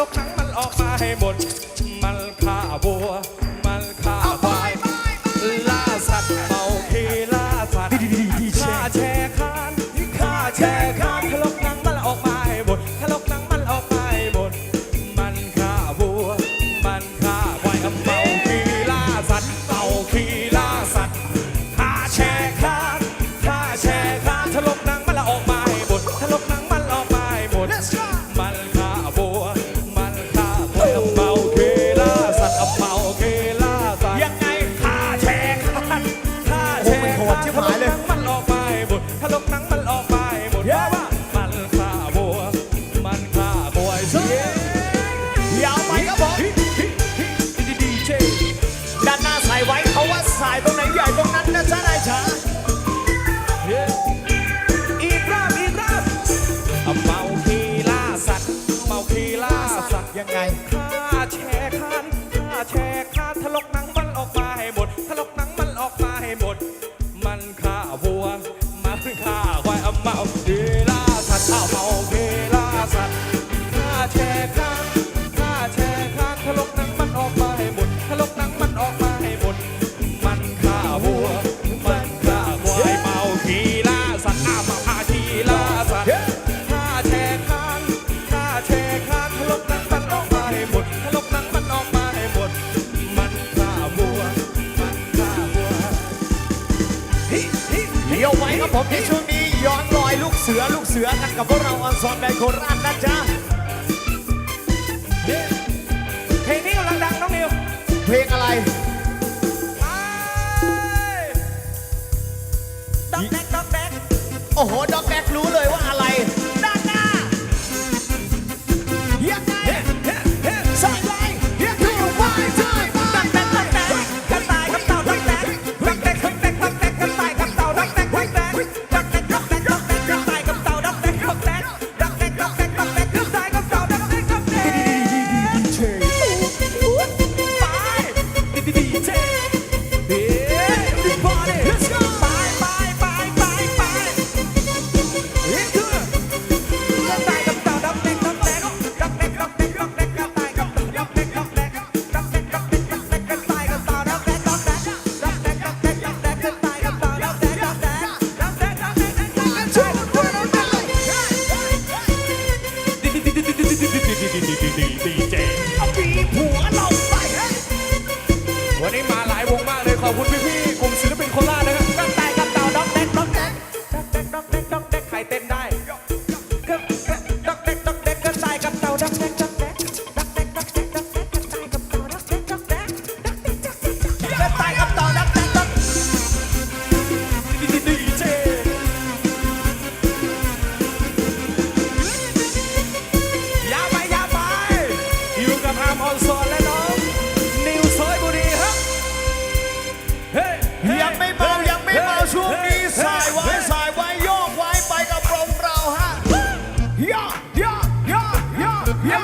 ลกทั้งมันออกมาให้หมด guys. สือกันกับพวกเราออนซอนแบนโคราชนะจ๊ะเพลงนี้กำลังดังน้องนิวเพลงอะไรด็อกแดกด็อกแดกโอ้โหด็อกแดกรู้เลยว่าอะ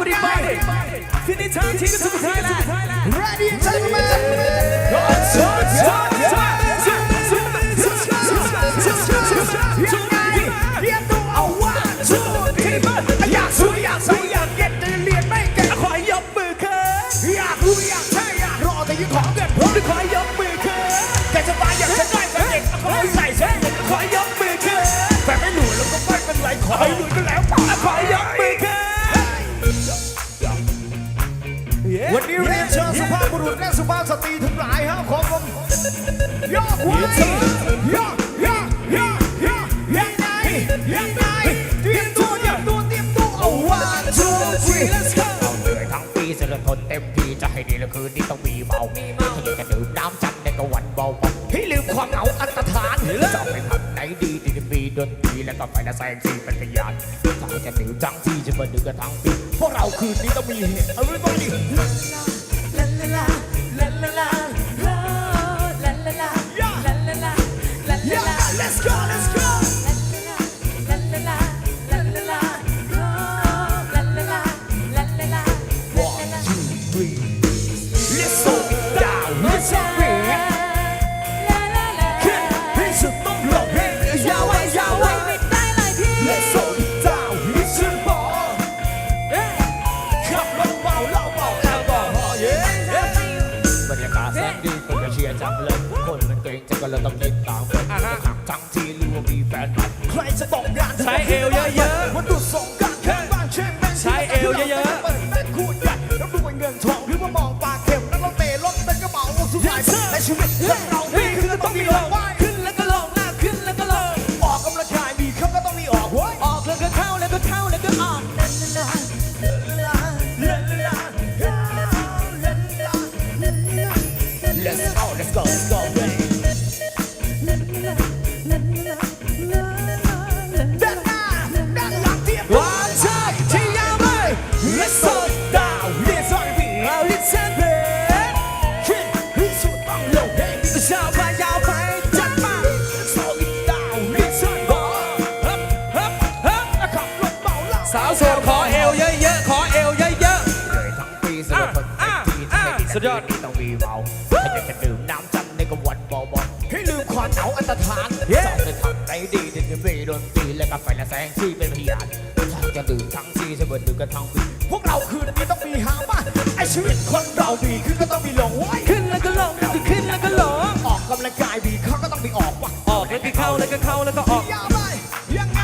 everybody. Everybody. Take it to Thailand. Ready, gentlemen. Dance. ภาพสตรีทั้งหลายฮะขอผมยกไว้ยกยกยกยกยังไงยังไงเตรียมตัวเตรียมตัวเตรียมตัวเอาว่าชูฟี let's go เราเหนื่อยทั้งปีเสร็จแล้วทนเต็มที่จะให้ดีแล้วคืนนี้ต้องมีเมามีเมาถ้าอยากจะดื่มน้ำจันทร์ในกวันเบาๆให้ลืมความเหงาอันตรธานจะไปทำไหนดีที่จะมีดนตรีแล้วก็ไปละแสงสีเป็นพยานถ้าจะดื่มทั้งที่จะมาดื่มกันทั้งปีพวกเราคืนนี้ต้องมีเหตุ everybody เก่งจังก็เลยต้องยินตามคนขังทั้งที่รู้ว่ามีแฟนใหม่ใครจะตกงานใช้เอวเยอะๆวันดูส่งกันข้างบ้านใช่ไหมใช้เอวเยอะๆเปิดแม่คูดใหญ่แล้วดูเงินทองหรือว่ามองปากเข็มแล้วรถเมล์รถเป็นกระเป๋าสุดท้ายในชีวิตคนเรามีคือต้องมีลงไหวขึ้นแล้วก็ลงหน้าขึ้นแล้วก็ลงออกกำลังกายมีเข้าก็ต้องมีออกเว้ยออกแล้วก็เข้าแล้วก็เข้าแล้วก็ออก Let's go Let's go Let's go ด้ ถ้าอยากจะดื่มน้ำจันทร์ในกวันเบาๆให้ลืมความเหงาอันตรธานจะไปทำไหนดีที่จะมีดนตรีแล้วก็ไปละแสงที่เป็นพยานถ้าจะดื่มทั้งที่จะเบิดดื่มกันทั้งปีพวกเราคืนนี้ต้องมีหาบ้านไอชีวิตคนเรามีขึ้นก็ต้องมีลงไว้ๆขึ้นแล้วก็ลงขึ้นแล้วก็ลงออกกำลังกายมีเข้าก็ต้องมีออกว่ะออกแล้วก็เข้าแล้วก็เข้าแล้วก็ออกยาวไปยังไง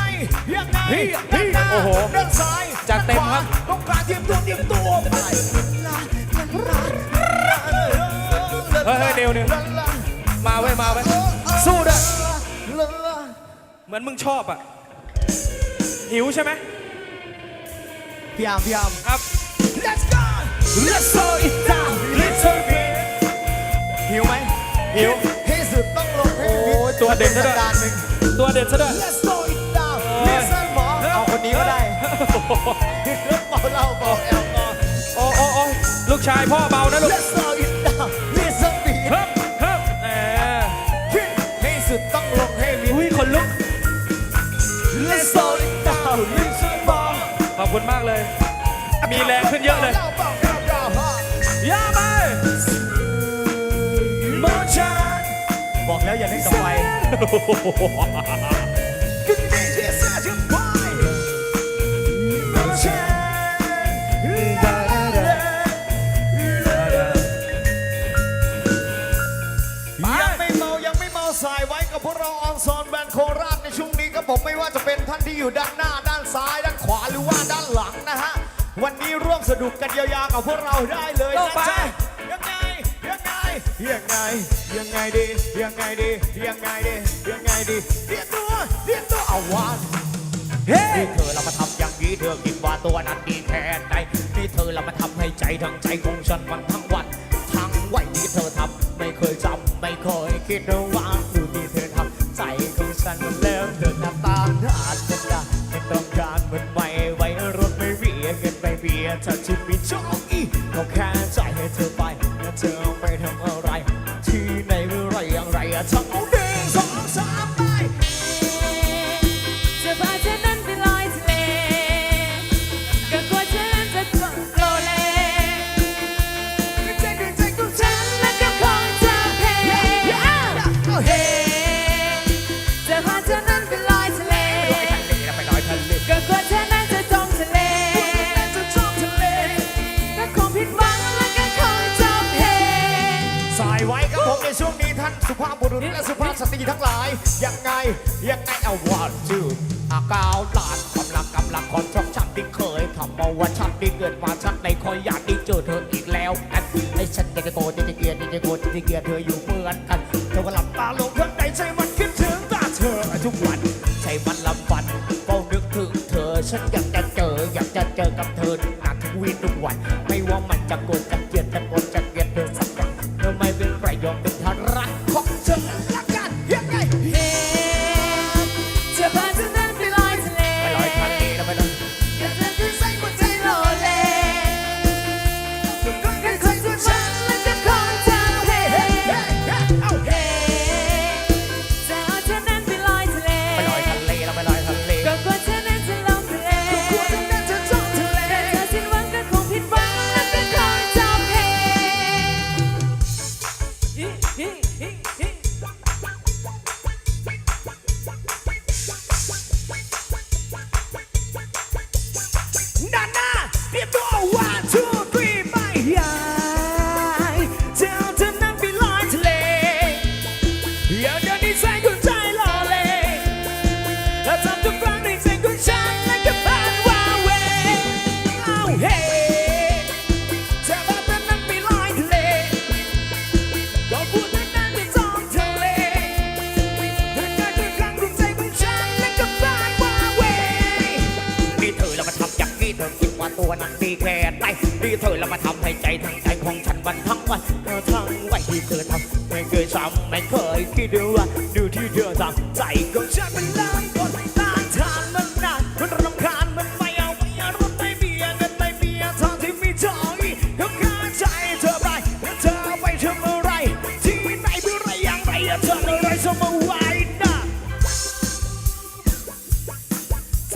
ยังไงเฮ้ยด้านหน้าโอ้โหด้านซ้ายจัดเต็มครับต้องการเตรียมตัวเตรียมตัวไป วเดี๋ยวมาเว้ยมาเว้ยสู้ด้วยเหมือนมึงชอบอะ หิวใช่ไหมพยายามพยายามครับ Let's go Let's slow it down little bit หิวไหมหิวที่สุดต้องลงให้โอ้ยตัวเด่นซะด้วยการหนึ่งตัวเด็ดซะด้วย Let's slow it down Listen หมอเอาคนนี้ก็ได้เบาเหล้าเบาแอลกอฮอล์โอ้โอ้โอ้ลูกชายพ่อเบานะลูก คุณมากเลย มีแรงขึ้นเยอะเลยย่าไป Motion บอกแล้วอย่าเล่นกับไฟยังไม่เมา ยังไม่เมาสายไว้กับพวกเราออนซอนแบนโคราชในช่วงนี้ครับผมไม่ว่าจะเป็นท่านที่อยู่ด้านหน้าด้านซ้าย รือว่าด้านหลังนะฮะ วันนี้ร่วมสนุกกันยาวๆกับพวกเราได้เลยต่อนะไปจ๊ะยังไงยังไงยังไงยังไงดียังไงดียังไงดียังไงดีเตรียมตัวเตรียมตัวเอาวันเฮ้นี่เธอเรามาทำอย่างนี้เธอคิดว่าตัวนั้นดีแค่ไหนนี่เธอเรามาทำให้ใจทั้งใจของฉันมันทั้งวันทั้งวันที่เธอทำไม่เคยจำไม่เคยคิดว่าดูที่เธอทำใจของฉันมันเริ่มเดินหน้าตามหาฉันได้ไม่ต้องการมันไม่ งินไม่เบียถ้าจะมีโชคอีกก็แค่ใจให้เธอไปแล้วเธอไปทำอะไร ที่ไหนเมื่อไรอย่างไรอะทั้งเอาเด้ เหมือนกันเธอก็หลับตาลงเพื่อใดใจมันคิดถึงตาเธอทุกวันใจมันลำบันเฝ้านึกถึงเธอฉันอยากจะเจออยากจะเจอกับเธอหนักทุกวีทุกวัน ไม่ว่ามันจะกด ว่าตัวนั้นดีแค่ไหนดีเธอแล้วมาทำให้ใจทั้งใจของฉันวันทั้งวันเธทั้งวันที่เธอทำไม่เคยซ้ำไม่เคยคิดว่าดูที่เธอทำใจของฉันมันล้ำ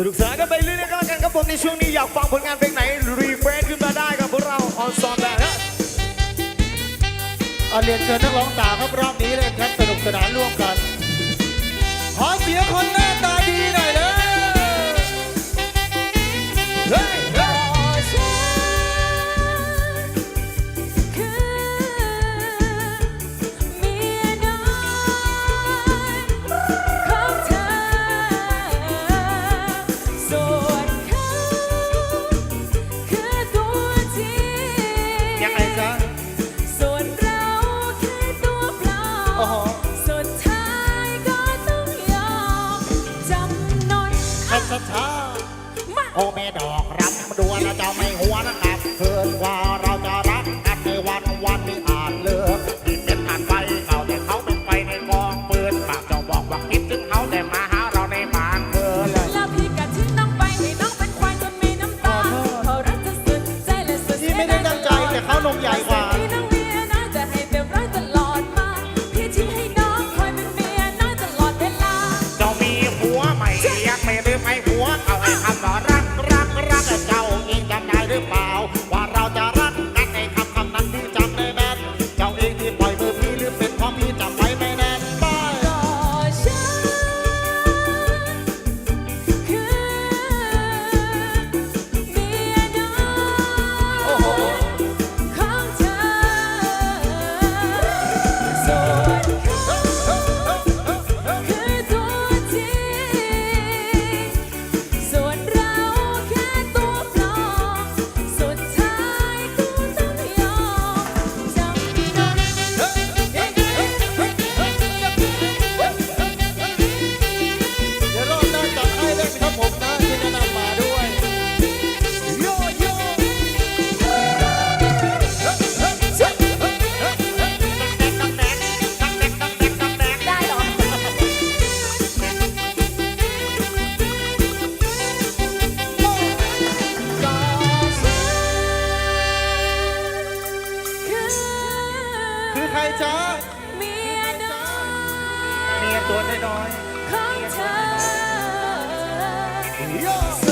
นุกสานกันไปเรื่อยๆก็แล้วกันครับผมในช่วงนี้อยากฟังผลงานเพลงไหน รีเฟรชขึ้นมาได้กับพวกเราออนซอนแบบนะเอาเรียนเชิญนักร้องตาครับรอบนี้เลยครับสนุกสนานร่วมกัน ขอเสียคนหน้าตา soul. คือใครจ๊ะเมียน้อยเมียตัวน้อยของเธอ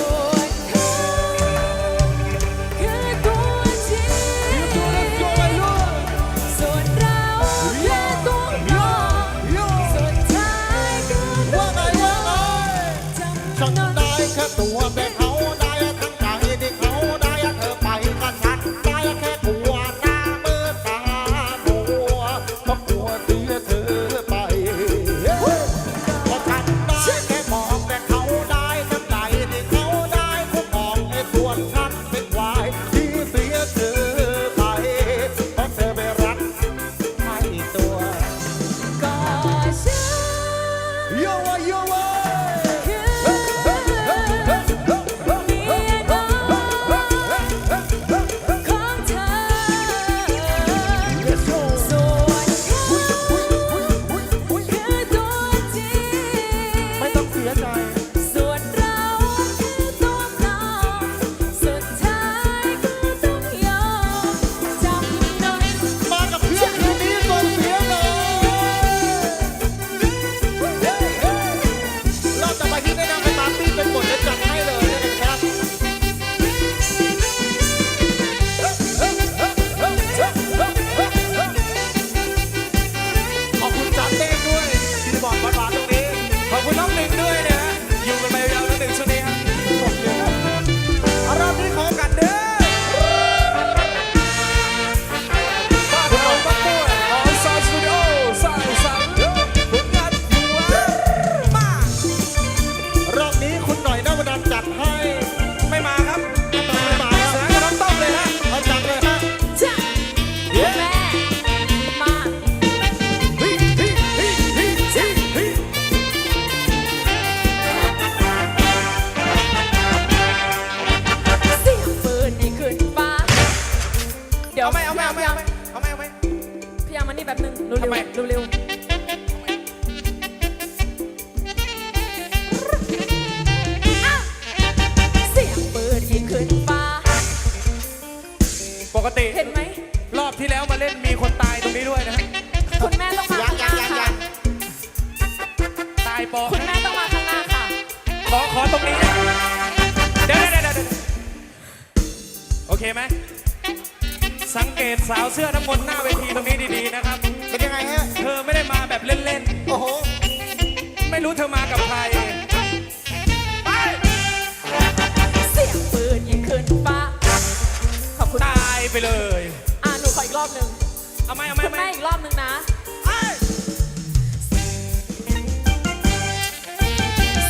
โอ้โหๆไม่รู้เธอมากับใคร ไปเสียงปืนยิงขึ้นฟ้า ขอบคุณ ตายไปเลย อ่าหนูขออีกรอบหนึ่งเอาไหมเอาไหมคุเอาณไหมแม่อีกรอบหนึ่งนะ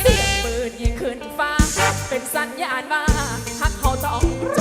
เสียงปืนยิงขึ้นฟ้า เป็นสัญญาณว่าฮักเขาต้องจ